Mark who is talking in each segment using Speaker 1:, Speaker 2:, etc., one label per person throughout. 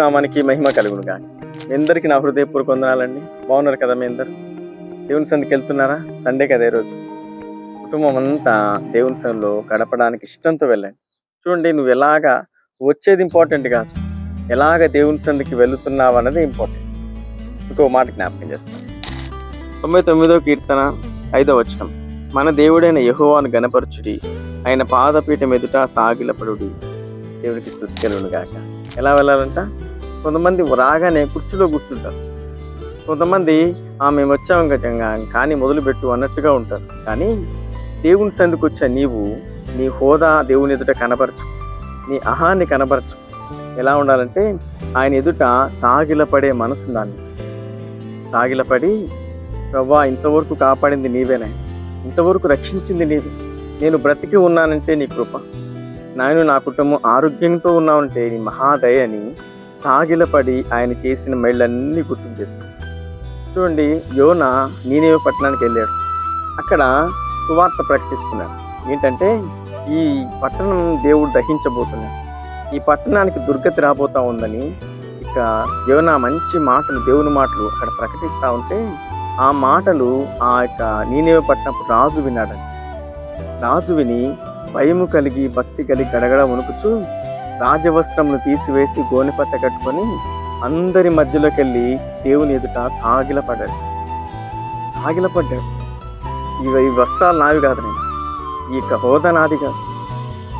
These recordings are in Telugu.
Speaker 1: నామానికి మహిమ కలుగును కానీ మీ అందరికీ నా హృదయపూర్వక వందనాలండి. బాగున్నారు కదా మీ అందరు? దేవుని సందికి వెళ్తున్నారా? సండే కదా ఈరోజు కుటుంబం అంతా దేవుని సందులో గడపడానికి ఇష్టంతో వెళ్ళండి. చూడండి నువ్వు ఎలాగా వచ్చేది ఇంపార్టెంట్ కాదు ఎలాగ దేవుని సందికి వెళుతున్నావు అన్నది ఇంపార్టెంట్ ఇంకో మాట జ్ఞాపకం చేస్తాను. తొంభై తొమ్మిదో కీర్తన ఐదో వచనం. మన దేవుడైన యహోవాను గణపరచుడి ఆయన పాదపీఠం ఎదుట సాగిలపడుడి. దేవునికి స్థుతి కలుగును గాక ఎలా వెళ్ళాలంట? కొంతమంది రాగానే కుర్చీలో కూర్చుంటారు. కొంతమంది ఆ మేము వచ్చాం గజంగా కానీ మొదలుపెట్టు అన్నట్టుగా ఉంటారు. కానీ దేవుని సందుకు వచ్చే నీవు నీ హోదా దేవుని ఎదుట కనపరచు నీ అహాన్ని కనపరచు ఎలా ఉండాలంటే ఆయన ఎదుట సాగిలపడే మనసు ఉండాలి సాగిలపడి ప్రభా ఇంతవరకు కాపాడింది నీవేనే. ఇంతవరకు రక్షించింది నీవే. నేను బ్రతికి ఉన్నానంటే నీ కృప. నేను నా కుటుంబం ఆరోగ్యంతో ఉన్నావంటే నీ మహాదయని సాగిలపడి ఆయన చేసిన మెళ్ళన్నీ గుర్తు చేస్తుంది. చూడండి యోన నీనేవ పట్టణానికి వెళ్ళాడు. అక్కడ సువార్త ప్రకటిస్తున్నాడు ఏంటంటే ఈ పట్టణం దేవుడు దహించబోతున్నాడు. ఈ పట్టణానికి దుర్గతి రాబోతా ఉందని ఇక యోన మంచి మాటలు దేవుని మాటలు అక్కడ ప్రకటిస్తూ ఉంటే ఆ మాటలు ఆ యొక్క నీనేవ పట్టినప్పుడు రాజు విన్నాడని రాజు విని భయము కలిగి భక్తి కలిగి గడగడ వణుకుచు రాజవస్త్రములు తీసివేసి గోనెపట్ట కట్టుకొని అందరి మధ్యలోకి వెళ్ళి దేవుని ఎదుట సాగిలపడ్డాడు. సాగిలపడ్డాడు. ఇవి ఈ వస్త్రాలు నావి కాదు నేను. ఈ యొక్క హోదా నాది కాదు.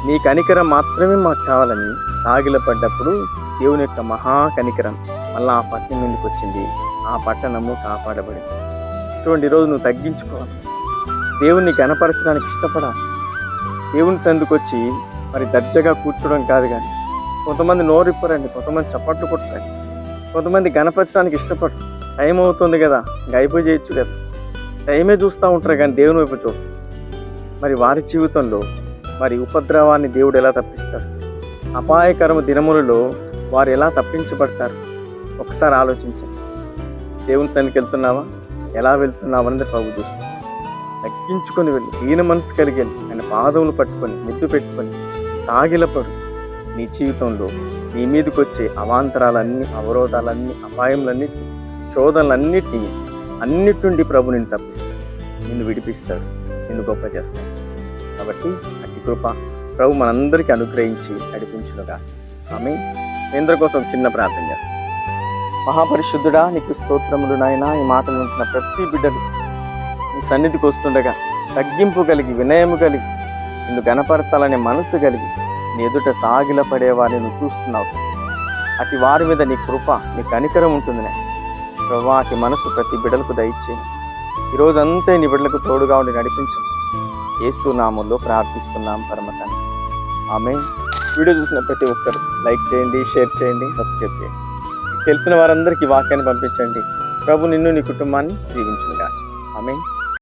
Speaker 1: నీ కనికరం మాత్రమే మాకు కావాలని సాగిలపడ్డప్పుడు దేవుని యొక్క మహా కనికరం మళ్ళీ ఆ పట్టణం ఎందుకు వచ్చింది. ఆ పట్టణము కాపాడబడింది. చూడండి ఈరోజు నువ్వు తగ్గించుకోవాలి. దేవుణ్ణి గణపరచడానికి ఇష్టపడాలి. దేవుని సందుకొచ్చి మరి దర్జగా కూర్చోవడం కాదు కానీ కొంతమంది నోరిప్పరండి కొంతమంది చప్పట్లు కొట్టరండి కొంతమంది గణపరచడానికి ఇష్టపడరు. టైం అవుతుంది కదా ఇంకా చేయొచ్చు కదా. టైమే చూస్తూ ఉంటారు కానీ దేవుని వైపు చూడు మరి వారి జీవితంలో మరి ఉపద్రవాన్ని దేవుడు ఎలా తప్పిస్తాడు అపాయకరము దినములలో వారు ఎలా తప్పించబడతారు? ఒకసారి ఆలోచించండి. దేవుని సన్నికి వెళ్తున్నావా? ఎలా వెళ్తున్నావా అనేది ప్రభు చూస్తుంది తగ్గించుకొని వెళ్ళి. దీన మనసు కలిగి వెళ్ళి. ఆయన పాదములు పట్టుకొని ముద్దు పెట్టుకొని. సాగిలపడు. నీ జీవితంలో నీ మీదకి వచ్చే అవాంతరాలన్నీ అవరోధాలన్నీ అపాయములన్నిటి శోధనలన్నిటి అన్నిటి నుండి ప్రభు నిన్ను తప్పిస్తాడు. నిన్ను విడిపిస్తాడు. నిన్ను గొప్ప చేస్తాడు. కాబట్టి అతి కృప ప్రభు మనందరికీ అనుగ్రహించి నడిపించునుగా. ఆమె ఇంద్ర కోసం చిన్న ప్రార్థన చేస్తాం. మహాపరిశుద్ధుడా నీకు స్తోత్రములు నాయన. ఈ మాటలు వింటున్న ప్రతి బిడ్డలు నీ సన్నిధికి వస్తుండగా తగ్గింపు కలిగి వినయము కలిగి నిన్ను గనపరచాలనే మనసు కలిగి నీ ఎదుట సాగిల పడేవారిని నువ్వు చూస్తున్నావు. అటు వారి మీద నీ కృప నీ కనికరం ఉంటుంది ప్రభా మనసు ప్రతి బిడ్డలకు దయచేయి. ఈరోజు అంతే నీ బిడ్డలకు తోడుగా ఉండి నడిపించు. ఏసు నామంలో ప్రార్థిస్తున్నాం పరమతండ్రి ఆమె వీడియో చూసిన ప్రతి ఒక్కరు లైక్ చేయండి షేర్ చేయండి సబ్స్క్రైబ్ చేయండి. తెలిసిన వారందరికీ వాక్యాన్ని పంపించండి. ప్రభు నిన్ను నీ కుటుంబాన్ని దీవించుగా ఆమె